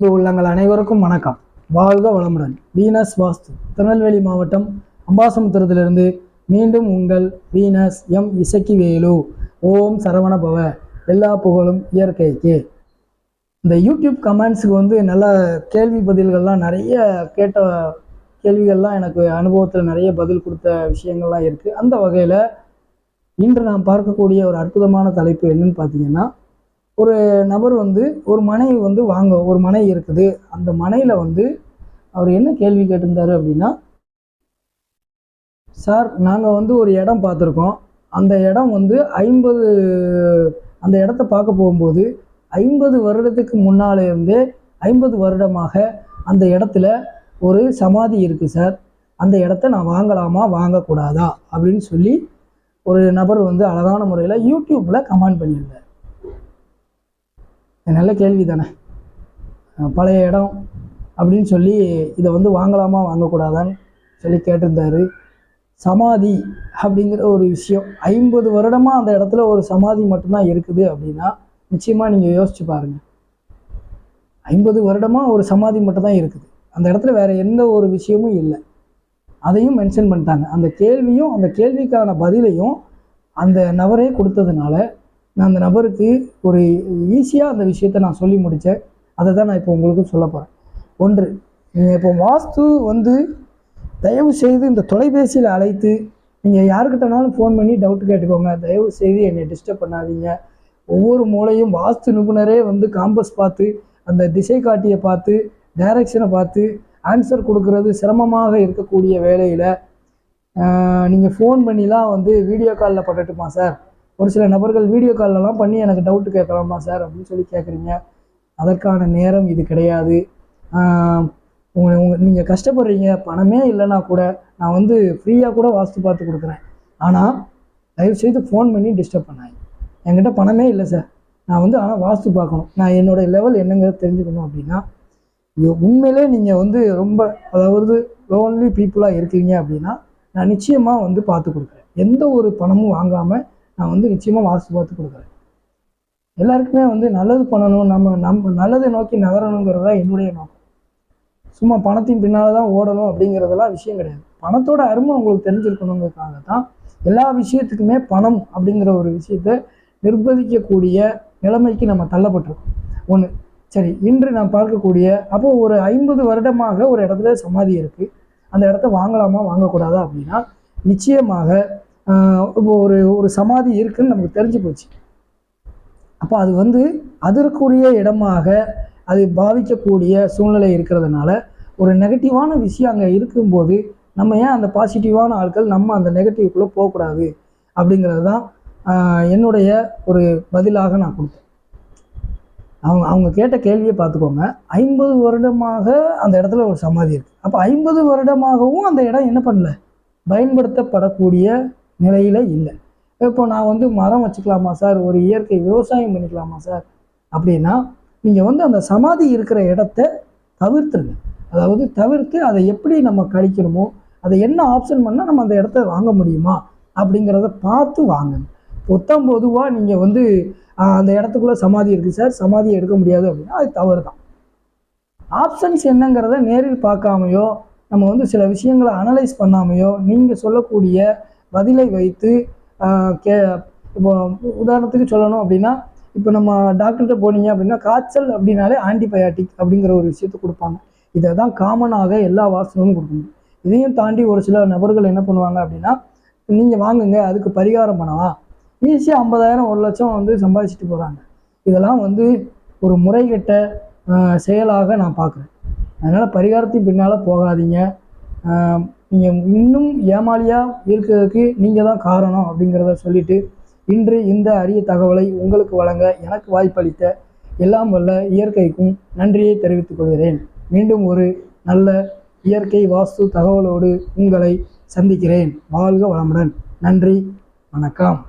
அன்பு உள்ளங்கள் அனைவருக்கும் வணக்கம். வாழ்க வளமுடன். வீனஸ் வாஸ்து திருநெல்வேலி மாவட்டம் அம்பாசமுத்திரத்திலிருந்து மீண்டும் உங்கள் வீனஸ் எம் இசக்கிவேலு. ஓம் சரவண பவ எல்லா புகழும் இயற்கைக்கு. இந்த யூடியூப் கமெண்ட்ஸுக்கு வந்து நல்ல கேள்வி பதில்கள்லாம் நிறைய கேட்ட கேள்விகள்லாம் எனக்கு அனுபவத்தில் நிறைய பதில் கொடுத்த விஷயங்கள்லாம் இருக்குது அந்த வகையில் இன்று நாம் பார்க்கக்கூடிய ஒரு அற்புதமான தலைப்பு என்னன்னு பார்த்தீங்கன்னா ஒரு நபர் வந்து ஒரு மனை வந்து வாங்க ஒரு மனை இருக்குது. அந்த மனையில் வந்து அவர் என்ன கேள்வி கேட்டிருந்தாரு அப்படின்னா சார் நாங்கள் வந்து ஒரு இடம் பார்த்துருக்கோம். அந்த இடம் வந்து ஐம்பது அந்த இடத்த பார்க்க போகும்போது ஐம்பது வருடத்துக்கு முன்னால் இருந்தே ஐம்பது வருடமாக அந்த இடத்துல ஒரு சமாதி இருக்குது சார். அந்த இடத்த நான் வாங்கலாமா வாங்கக்கூடாதா? அப்படின்னு சொல்லி ஒரு நபர் வந்து அழகான முறையில் யூடியூப்பில் கமெண்ட் பண்ணியிருந்தார். நல்ல கேள்வி தானே பழைய இடம் அப்படின்னு சொல்லி இதை வந்து வாங்கலாமா வாங்கக்கூடாதான்னு சொல்லி கேட்டிருந்தாரு. சமாதி அப்படிங்கிற ஒரு விஷயம் ஐம்பது வருடமாக அந்த இடத்துல ஒரு சமாதி மட்டும்தான் இருக்குது அப்படின்னா நிச்சயமாக நீங்கள் யோசிச்சு பாருங்கள் ஐம்பது வருடமாக ஒரு சமாதி மட்டும்தான் இருக்குது. அந்த இடத்துல வேற எந்த ஒரு விஷயமும் இல்லை. அதையும் மென்ஷன் பண்ணிட்டாங்க. அந்த கேள்வியும் அந்த கேள்விக்கான பதிலையும் அந்த நபரே கொடுத்ததுனால நான் அந்த நபருக்கு ஒரு ஈஸியாக அந்த விஷயத்தை நான் சொல்லி முடித்தேன். அதை தான் நான் இப்போ உங்களுக்கு சொல்ல போகிறேன் ஒன்று நீங்கள் இப்போ வாஸ்து வந்து தயவு செய்து இந்த தொலைபேசியில் அழைத்து நீங்கள் யாருக்கிட்டனாலும் ஃபோன் பண்ணி டவுட் கேட்டுக்கோங்க. தயவு செய்து என்னை டிஸ்டர்ப் பண்ணாதீங்க. ஒவ்வொரு மூளையும் வாஸ்து நிபுணரே வந்து காம்பஸ் பார்த்து அந்த திசை காட்டியை பார்த்து டைரக்ஷனை பார்த்து ஆன்சர் கொடுக்கறது சிரமமாக இருக்கக்கூடிய வேலையில் நீங்கள் ஃபோன் பண்ணிலாம் வந்து வீடியோ காலில் பண்ணட்டுமா சார் ஒரு சில நபர்கள் வீடியோ கால்லலாம் பண்ணி எனக்கு டவுட்டு கேட்கலாமா சார் அப்படின்னு சொல்லி கேட்குறீங்க. அதற்கான நேரம் இது கிடையாது. உங்க உங்க நீங்கள் கஷ்டப்படுறீங்க. பணமே இல்லைன்னா கூட நான் வந்து ஃப்ரீயாக கூட வாஸ்து பார்த்து கொடுக்குறேன். ஆனால் தயவுசெய்து ஃபோன் பண்ணி டிஸ்டர்ப் பண்ணாங்க என்கிட்ட பணமே இல்லை சார் நான் வந்து ஆனால் வாஸ்து பார்க்கணும். நான் என்னோட லெவல் என்னங்கிறத தெரிஞ்சுக்கணும் அப்படின்னா உண்மையிலே நீங்கள் வந்து ரொம்ப அதாவது லோன்லி பீப்புளாக இருக்கீங்க அப்படின்னா நான் நிச்சயமாக வந்து பார்த்து கொடுக்குறேன். எந்த ஒரு பணமும் வாங்காமல் நான் வந்து நிச்சயமாக வாஸ்து பார்த்து கொடுக்குறேன். எல்லாருக்குமே வந்து நல்லது பண்ணணும் நம்ம நம்ம நல்லதை நோக்கி நகரணுங்கிறது தான் என்னுடைய நோக்கம். சும்மா பணத்தின் பின்னால் தான் ஓடணும் அப்படிங்கிறதெல்லாம் விஷயம் கிடையாது. பணத்தோட அருமை உங்களுக்கு தெரிஞ்சிருக்கணுங்கிறதுக்காக தான் எல்லா விஷயத்துக்குமே பணம் அப்படிங்கிற ஒரு விஷயத்தை நிர்பந்திக்கக்கூடிய நிலைமைக்கு நம்ம தள்ளப்பட்டிருக்கோம். ஒன்று சரி இன்று நான் பார்க்கக்கூடிய அப்போ ஒரு ஐம்பது வருடமாக ஒரு இடத்துல சமாதி இருக்குது அந்த இடத்த வாங்கலாமா வாங்கக்கூடாதா அப்படின்னா நிச்சயமாக இப்போ ஒரு ஒரு சமாதி இருக்குன்னு நமக்கு தெரிஞ்சு போச்சு. அப்போ அது வந்து அதற்குரிய இடமாக அது பாதிக்கக்கூடிய சூழ்நிலை இருக்கிறதுனால ஒரு நெகட்டிவான விஷயம் அங்கே இருக்கும்போது நம்ம ஏன் அந்த பாசிட்டிவான ஆட்கள் நம்ம அந்த நெகட்டிவ்குள்ளே போகக்கூடாது அப்படிங்கிறது தான் என்னுடைய ஒரு பதிலாக நான் கொடுத்தேன். அவங்க அவங்க கேட்ட கேள்வியை பார்த்துக்கோங்க. ஐம்பது வருடமாக அந்த இடத்துல ஒரு சமாதி இருக்குது அப்போ ஐம்பது வருடமாகவும் அந்த இடம் என்ன பண்ணல? பயன்படுத்தப்படக்கூடிய நிலையில் இல்லை. இப்போ நான் வந்து மரம் வச்சுக்கலாமா சார்? ஒரு இயற்கை விவசாயம் பண்ணிக்கலாமா சார்? அப்படின்னா நீங்கள் வந்து அந்த சமாதி இருக்கிற இடத்த தவிர்த்துருங்க. அதாவது தவிர்த்து அதை எப்படி நம்ம கழிக்கணுமோ அதை என்ன ஆப்ஷன் பண்ணால் நம்ம அந்த இடத்த வாங்க முடியுமா? அப்படிங்கிறத பார்த்து வாங்குங்க. பொத்தம் பொதுவாக நீங்கள் வந்து அந்த இடத்துக்குள்ளே சமாதி இருக்குது சார். சமாதி எடுக்க முடியாது அப்படின்னா அது தவறு தான் ஆப்ஷன்ஸ் என்னங்கிறத நேரில் பார்க்காமையோ நம்ம வந்து சில விஷயங்களை அனலைஸ் பண்ணாமையோ நீங்கள் சொல்லக்கூடிய பதிலை வைத்து கே இப்போ உதாரணத்துக்கு சொல்லணும் அப்படின்னா இப்போ நம்ம டாக்டர்கிட்ட போனீங்க அப்படின்னா காய்ச்சல் அப்படின்னாலே ஆன்டிபயாட்டிக் அப்படிங்கிற ஒரு விஷயத்தை கொடுப்பாங்க. இதை தான் காமனாக எல்லா வாசனமும் கொடுக்கணும். இதையும் தாண்டி ஒரு சில நபர்கள் என்ன பண்ணுவாங்க அப்படின்னா நீங்கள் வாங்குங்க அதுக்கு பரிகாரம் பண்ணலாம். ஈஸியாக ஐம்பதாயிரம் ஒரு லட்சம் வந்து சம்பாதிச்சுட்டு போகிறாங்க இதெல்லாம் வந்து ஒரு முறைகெட்ட செயலாக நான் பார்க்குறேன். அதனால் பரிகாரத்தின் பின்னால் போகாதீங்க. நீங்கள் இன்னும் ஏமாளியாக இருக்கிறதுக்கு நீங்கள் தான் காரணம் அப்படிங்கிறத சொல்லிட்டு இன்று இந்த அரிய தகவலை உங்களுக்கு வழங்க எனக்கு வாய்ப்பளித்த எல்லாம் வல்ல இயற்கைக்கும் நன்றியை தெரிவித்துக் கொள்கிறேன். மீண்டும் ஒரு நல்ல இயற்கை வாஸ்து தகவலோடு உங்களை சந்திக்கிறேன். வாழ்க வளமுடன். நன்றி. வணக்கம்.